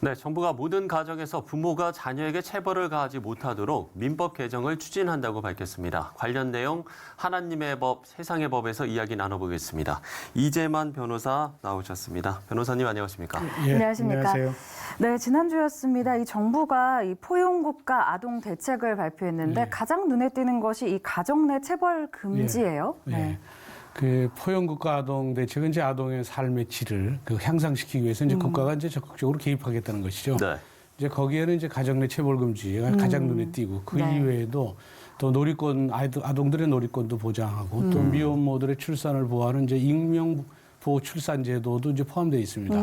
네, 정부가 모든 가정에서 부모가 자녀에게 체벌을 가하지 못하도록 민법 개정을 추진한다고 밝혔습니다. 관련 내용 하나님의 법, 세상의 법에서 이야기 나눠보겠습니다. 이재만 변호사 나오셨습니다. 변호사님 안녕하십니까? 예, 안녕하십니까. 안녕하세요. 네, 지난주였습니다. 이 정부가 이 포용국가 아동 대책을 발표했는데 예. 가장 눈에 띄는 것이 이 가정 내 체벌 금지예요. 네. 예. 그 포용국가 아동 대책은 이제 아동의 삶의 질을 그 향상시키기 위해서 이제 국가가 이제 적극적으로 개입하겠다는 것이죠. 네. 이제 거기에는 이제 가정 내 체벌 금지가 가장 눈에 띄고 그 네. 이외에도 또 놀이권 아이들 아동들의 놀이권도 보장하고 또 미혼모들의 출산을 보호하는 이제 익명 보호 출산 제도도 이제 포함되어 있습니다.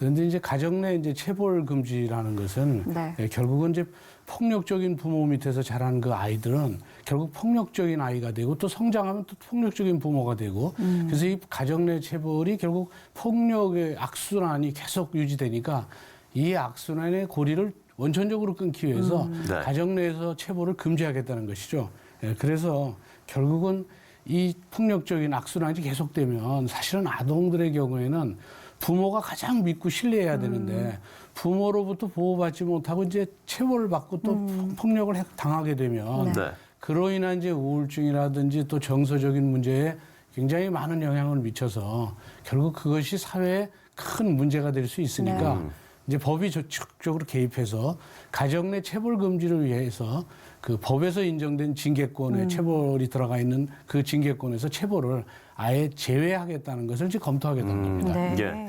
그런데 이제 가정 내 이제 체벌 금지라는 것은 네. 예, 결국은 이제 폭력적인 부모 밑에서 자란 그 아이들은 결국 폭력적인 아이가 되고 또 성장하면 또 폭력적인 부모가 되고 그래서 이 가정 내 체벌이 결국 폭력의 악순환이 계속 유지되니까 이 악순환의 고리를 원천적으로 끊기 위해서 네. 가정 내에서 체벌을 금지하겠다는 것이죠. 예, 그래서 결국은 이 폭력적인 악순환이 계속되면 사실은 아동들의 경우에는 부모가 가장 믿고 신뢰해야 되는데 부모로부터 보호받지 못하고 이제 체벌을 받고 또 폭력을 해- 당하게 되면 네. 네. 그로 인한 이제 우울증이라든지 또 정서적인 문제에 굉장히 많은 영향을 미쳐서 결국 그것이 사회에 큰 문제가 될 수 있으니까 네. 이제 법이 적극적으로 개입해서 가정 내 체벌 금지를 위해서 그 법에서 인정된 징계권에 체벌이 들어가 있는 그 징계권에서 체벌을 아예 제외하겠다는 것을 이제 검토하겠다는 겁니다. 네. 예.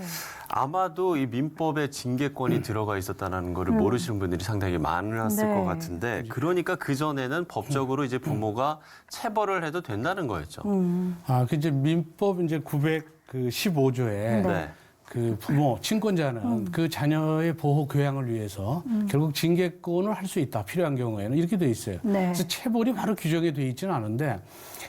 아마도 이 민법에 징계권이 들어가 있었다는 것을 모르시는 분들이 상당히 많았을 네. 것 같은데 그러니까 그전에는 법적으로 이제 부모가 체벌을 해도 된다는 거였죠. 아, 그 이제 민법 이제 915조에 네. 그 부모, 친권자는 음. 그 자녀의 보호 교양을 위해서 결국 징계권을 할 수 있다. 필요한 경우에는 이렇게 돼 있어요. 네. 그래서 체벌이 바로 규정이 돼 있지는 않은데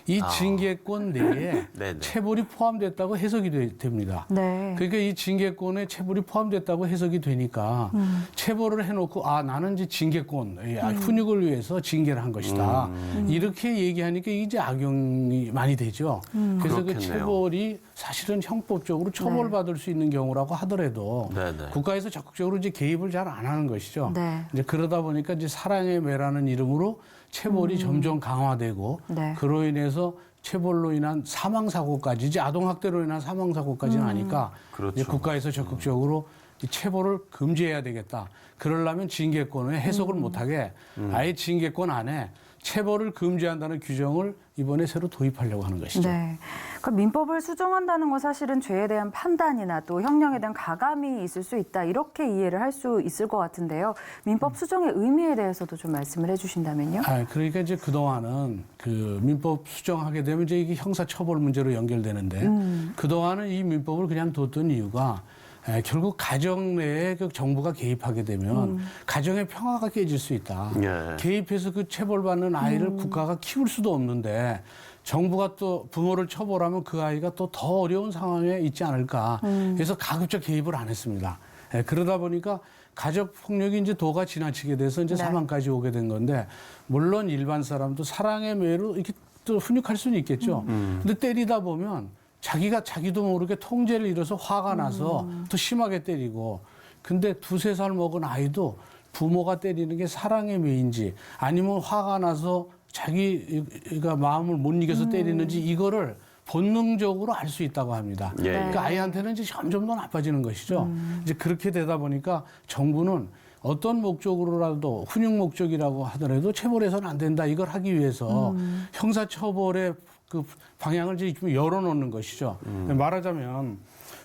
이 아. 징계권 내에 네네. 체벌이 포함됐다고 해석이 돼- 됩니다. 네. 그러니까 이 징계권에 체벌이 포함됐다고 해석이 되니까 음. 체벌을 해놓고 아 나는 이제 징계권 예, 아, 훈육을 위해서 징계를 한 것이다 음. 이렇게 얘기하니까 이제 악용이 많이 되죠. 음. 그래서 그 그렇겠네요. 체벌이 사실은 형법적으로 처벌받을 수 있는 경우라고 하더라도 네네. 국가에서 적극적으로 이제 개입을 잘 안 하는 것이죠. 네. 이제 그러다 보니까 이제 사랑의 매라는 이름으로 체벌이 점점 강화되고 음. 네. 그로 인해서 체벌로 인한 사망 사고까지 이제 아동 학대로 인한 사망 사고까지는 하니까 그렇죠. 이제 국가에서 적극적으로 이 체벌을 금지해야 되겠다. 그러려면 징계권을 해석을 못하게 아예 징계권 안에 체벌을 금지한다는 규정을 이번에 새로 도입하려고 하는 것이죠. 네. 그러니까 민법을 수정한다는 건 사실은 죄에 대한 판단이나 또 형량에 대한 가감이 있을 수 있다 이렇게 이해를 할 수 있을 것 같은데요. 민법 수정의 의미에 대해서도 좀 말씀을 해주신다면요. 아, 그러니까 이제 그 동안은 그 민법 수정하게 되면 이제 이게 형사 처벌 문제로 연결되는데 그동안은 이 민법을 그냥 뒀던 이유가 에, 결국 가정 내에 그 정부가 개입하게 되면 가정의 평화가 깨질 수 있다. 예. 개입해서 그 체벌받는 아이를 국가가 키울 수도 없는데 정부가 또 부모를 처벌하면 그 아이가 또 더 어려운 상황에 있지 않을까. 그래서 가급적 개입을 안 했습니다. 예, 그러다 보니까 가족 폭력이 이제 도가 지나치게 돼서 이제 네. 사망까지 오게 된 건데 물론 일반 사람도 사랑의 매로 이렇게 또 훈육할 수는 있겠죠. 근데 때리다 보면 자기가 자기도 모르게 통제를 잃어서 화가 나서 더 심하게 때리고 근데 두세 살 먹은 아이도 부모가 때리는 게 사랑의 매인지 아니면 화가 나서 자기가 마음을 못 이겨서 때리는지 이거를 본능적으로 알 수 있다고 합니다. 예, 예. 그러니까 아이한테는 이제 점점 더 나빠지는 것이죠. 이제 그렇게 되다 보니까 정부는 어떤 목적으로라도 훈육 목적이라고 하더라도 체벌해서는 안 된다 이걸 하기 위해서 형사처벌의 그 방향을 이제 좀 열어놓는 것이죠. 말하자면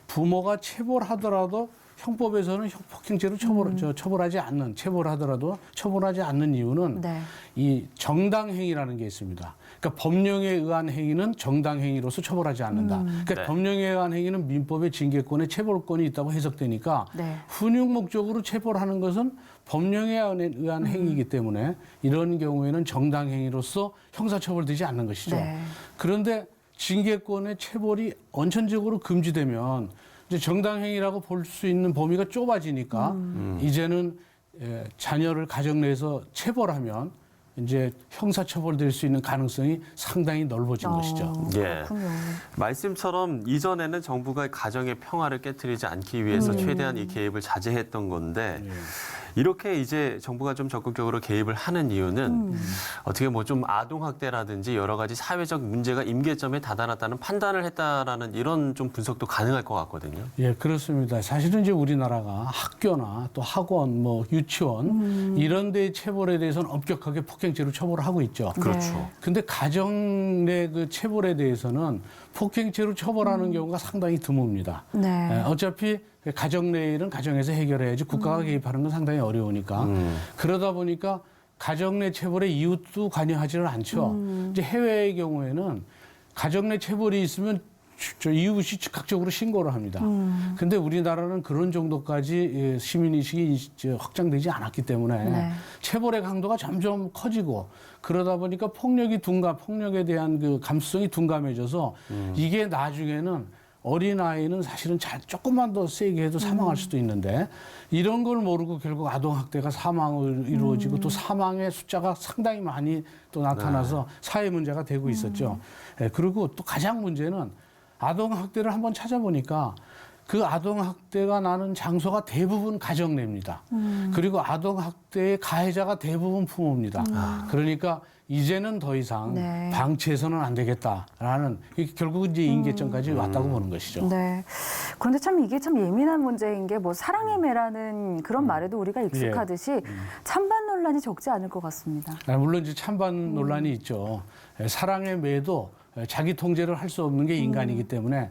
부모가 체벌하더라도 형법에서는 형- 폭행죄로 처벌, 저, 처벌하지 않는 체벌하더라도 처벌하지 않는 이유는 네. 이 정당행위라는 게 있습니다. 그러니까 법령에 의한 행위는 정당행위로서 처벌하지 않는다. 그러니까 네. 법령에 의한 행위는 민법의 징계권에 체벌권이 있다고 해석되니까 네. 훈육 목적으로 체벌하는 것은 법령에 의한 행위이기 때문에 이런 경우에는 정당행위로서 형사처벌되지 않는 것이죠. 네. 그런데 징계권의 체벌이 원천적으로 금지되면 이제 정당행위라고 볼 수 있는 범위가 좁아지니까 이제는 에, 자녀를 가정 내에서 체벌하면 이제 형사 처벌될 수 있는 가능성이 상당히 넓어진 것이죠. 어, 예. 그렇군요. 말씀처럼 이전에는 정부가 가정의 평화를 깨뜨리지 않기 위해서 최대한 이 개입을 자제했던 건데 이렇게 이제 정부가 좀 적극적으로 개입을 하는 이유는 어떻게 뭐 좀 아동 학대라든지 여러 가지 사회적 문제가 임계점에 다다랐다는 판단을 했다라는 이런 좀 분석도 가능할 것 같거든요. 예, 그렇습니다. 사실은 이제 우리나라가 학교나 또 학원, 뭐 유치원 이런 데의 체벌에 대해서는 엄격하게 폭행죄로 처벌을 하고 있죠. 그렇죠. 네. 근데 가정 내 그 체벌에 대해서는 폭행죄로 처벌하는 경우가 상당히 드뭅니다. 네. 예, 어차피 가정 내 일은 가정에서 해결해야지 국가가 개입하는 건 상당히 어려우니까 음. 그러다 보니까 가정 내 체벌에 이웃도 관여하지는 않죠. 이제 해외의 경우에는 가정 내 체벌이 있으면 주- 저 이웃이 즉각적으로 신고를 합니다. 근데 우리나라는 그런 정도까지 예, 시민의식이 이제 확장되지 않았기 때문에 네. 체벌의 강도가 점점 커지고 그러다 보니까 폭력이 둔감, 폭력에 대한 그 감수성이 둔감해져서 이게 나중에는 어린 아이는 사실은 잘 조금만 더 세게 해도 사망할 수도 있는데 이런 걸 모르고 결국 아동 학대가 사망을 이루어지고 또 사망의 숫자가 상당히 많이 또 나타나서 사회 문제가 되고 있었죠. 예, 그리고 또 가장 문제는 아동 학대를 한번 찾아보니까 그 아동 학대가 나는 장소가 대부분 가정 내입니다. 그리고 아동 학대의 가해자가 대부분 부모입니다. 그러니까 이제는 더 이상 네. 방치해서는 안 되겠다라는 결국은 이제 인계점까지 왔다고 보는 것이죠. 네. 그런데 참 이게 참 예민한 문제인 게 뭐 사랑의 매라는 그런 말에도 우리가 익숙하듯이 찬반 논란이 적지 않을 것 같습니다. 아, 물론 이제 찬반 논란이 있죠. 에, 사랑의 매도 에, 자기 통제를 할 수 없는 게 인간이기 때문에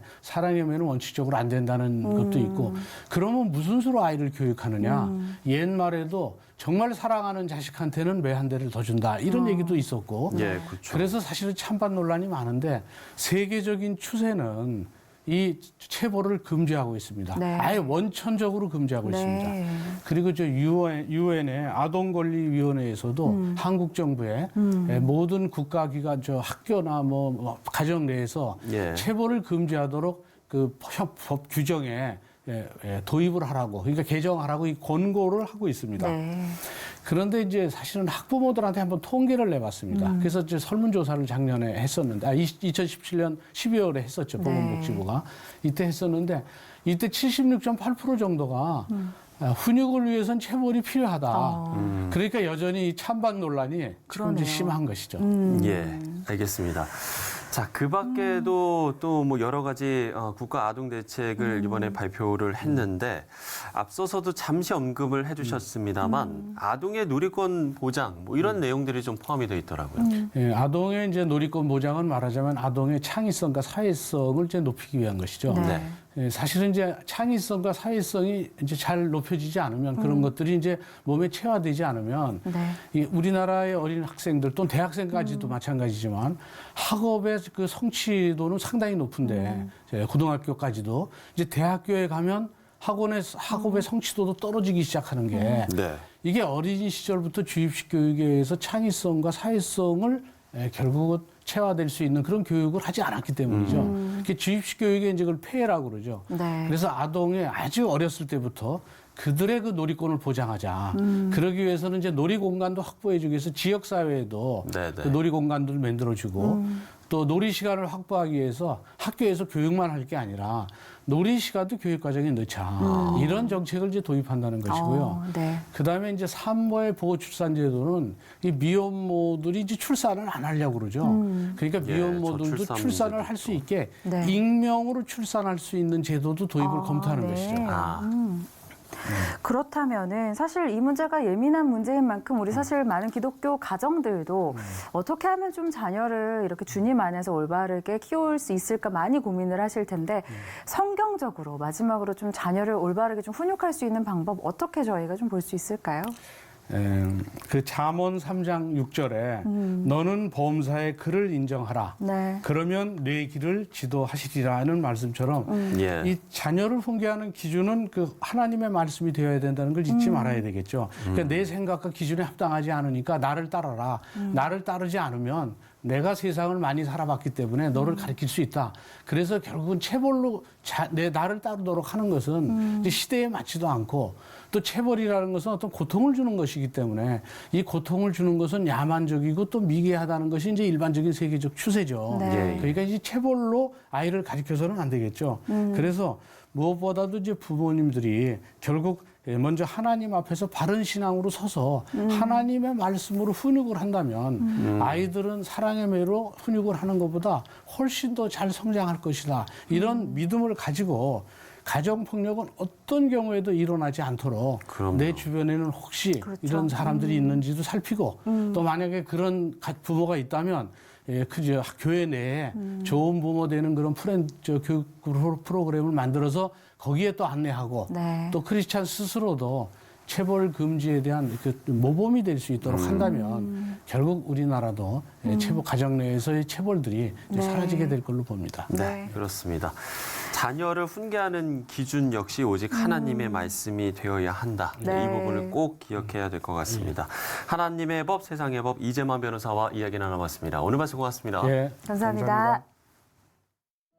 매는 원칙적으로 안 된다는 것도 있고 그러면 무슨 수로 아이를 교육하느냐. 옛말에도 정말 사랑하는 자식한테는 매한 대를 더 준다. 이런 얘기도 있었고. 예, 그렇죠. 그래서 사실은 찬반 논란이 많은데 세계적인 추세는 이 체벌을 금지하고 있습니다. 네. 아예 원천적으로 금지하고 있습니다. 네. 그리고 저 유엔, 유엔의 아동 권리 위원회에서도 음. 한국 정부에 예, 모든 국가 기관 저 학교나 뭐, 뭐 가정 내에서 예. 체벌을 금지하도록 그 법, 법 규정에 도입을 하라고 그러니까 개정하라고 이 권고를 하고 있습니다. 네. 그런데 이제 사실은 학부모들한테 한번 통계를 내봤습니다. 음. 그래서 이제 설문조사를 작년에 했었는데, 아, 2017년 12월에 했었죠. 네. 보건복지부가. 이때 했었는데, 이때 76.8% 정도가 아, 훈육을 위해선 체벌이 필요하다. 음. 어. 음. 그러니까 여전히 이 찬반 논란이. 이제 심한 것이죠. 음. 예, 알겠습니다. 자, 그 밖에도 또 뭐 여러 가지 어, 국가 아동 대책을 이번에 발표를 했는데 앞서서도 잠시 언급을 해주셨습니다만 아동의 누리권 보장 뭐 이런 내용들이 좀 포함이 되어 있더라고요. 예, 아동의 이제 놀이권 보장은 말하자면 아동의 창의성과 사회성을 이제 높이기 위한 것이죠. 네. 네. 예, 사실은 이제 창의성과 사회성이 이제 잘 높여지지 않으면 그런 것들이 이제 몸에 체화되지 않으면 네. 이 우리나라의 어린 학생들 또는 대학생까지도 마찬가지지만 학업의 그 성취도는 상당히 높은데 이제 고등학교까지도 이제 대학교에 가면 학원의 학업의 성취도도 떨어지기 시작하는 게 네. 이게 어린 시절부터 주입식 교육에 의해서 창의성과 사회성을 에, 결국은 체화될 수 있는 그런 교육을 하지 않았기 때문이죠. 그 주입식 교육의 이제 그걸 폐해라고 그러죠. 네. 그래서 아동의 아주 어렸을 때부터 그들의 그 놀이권을 보장하자. 그러기 위해서는 이제 놀이 공간도 확보해 주기 위해서 지역 사회에도 네, 네. 그 놀이 공간들을 만들어 주고 또 놀이 시간을 확보하기 위해서 학교에서 교육만 할 게 아니라 놀이 시간도 교육 과정에 넣자. 이런 정책을 이제 도입한다는 것이고요. 어, 네. 그다음에 이제 산모의 보호 출산 제도는 이 미혼모들이 이제 출산을 안 하려고 그러죠. 그러니까 예, 미혼모들도 저출산 출산을 할 수 있게 네. 익명으로 출산할 수 있는 제도도 도입을 아, 검토하는 네. 것이죠. 아, 그렇다면은 사실 이 문제가 예민한 문제인 만큼 우리 사실 많은 기독교 가정들도 어떻게 하면 좀 자녀를 이렇게 주님 안에서 올바르게 키울 수 있을까 많이 고민을 하실 텐데 성경적으로 마지막으로 좀 자녀를 올바르게 좀 훈육할 수 있는 방법 어떻게 저희가 좀 볼 수 있을까요? 에, 그 잠언 3장 6절에 너는 범사의 그를 인정하라. 네. 그러면 내 길을 지도하시리라는 말씀처럼 예. 이 자녀를 훈계하는 기준은 그 하나님의 말씀이 되어야 된다는 걸 잊지 말아야 되겠죠. 그러니까 내 생각과 기준에 합당하지 않으니까 나를 따라라. 나를 따르지 않으면 내가 세상을 많이 살아봤기 때문에 너를 가르칠 수 있다. 그래서 결국은 체벌로 자, 내 나를 따르도록 하는 것은 이제 시대에 맞지도 않고 또 체벌이라는 것은 어떤 고통을 주는 것이기 때문에 이 고통을 주는 것은 야만적이고 또 미개하다는 것이 이제 일반적인 세계적 추세죠. 네. 예. 그러니까 이제 체벌로 아이를 가르쳐서는 안 되겠죠. 그래서 무엇보다도 이제 부모님들이 결국 먼저 하나님 앞에서 바른 신앙으로 서서 하나님의 말씀으로 훈육을 한다면 아이들은 사랑의 매로 훈육을 하는 것보다 훨씬 더 잘 성장할 것이다. 이런 믿음을 가지고 가정 폭력은 어떤 경우에도 일어나지 않도록 그럼요. 내 주변에는 혹시 그렇죠. 이런 사람들이 있는지도 살피고 또 만약에 그런 가- 부모가 있다면 예, 그저 교회 내에 좋은 부모 되는 그런 프렌 저 교육 프로- 프로그램을 만들어서 거기에 또 안내하고 네. 또 크리스찬 스스로도 체벌 금지에 대한 그 모범이 될 수 있도록 한다면 결국 우리나라도 예, 체벌 가정 내에서의 체벌들이 네. 사라지게 될 걸로 봅니다. 네, 네. 그렇습니다. 자녀를 훈계하는 기준 역시 오직 하나님의 말씀이 되어야 한다. 네. 이 부분을 꼭 기억해야 될 것 같습니다. 하나님의 법, 세상의 법 이재만 변호사와 이야기 나눠봤습니다. 오늘 말씀 고맙습니다. 예, 감사합니다.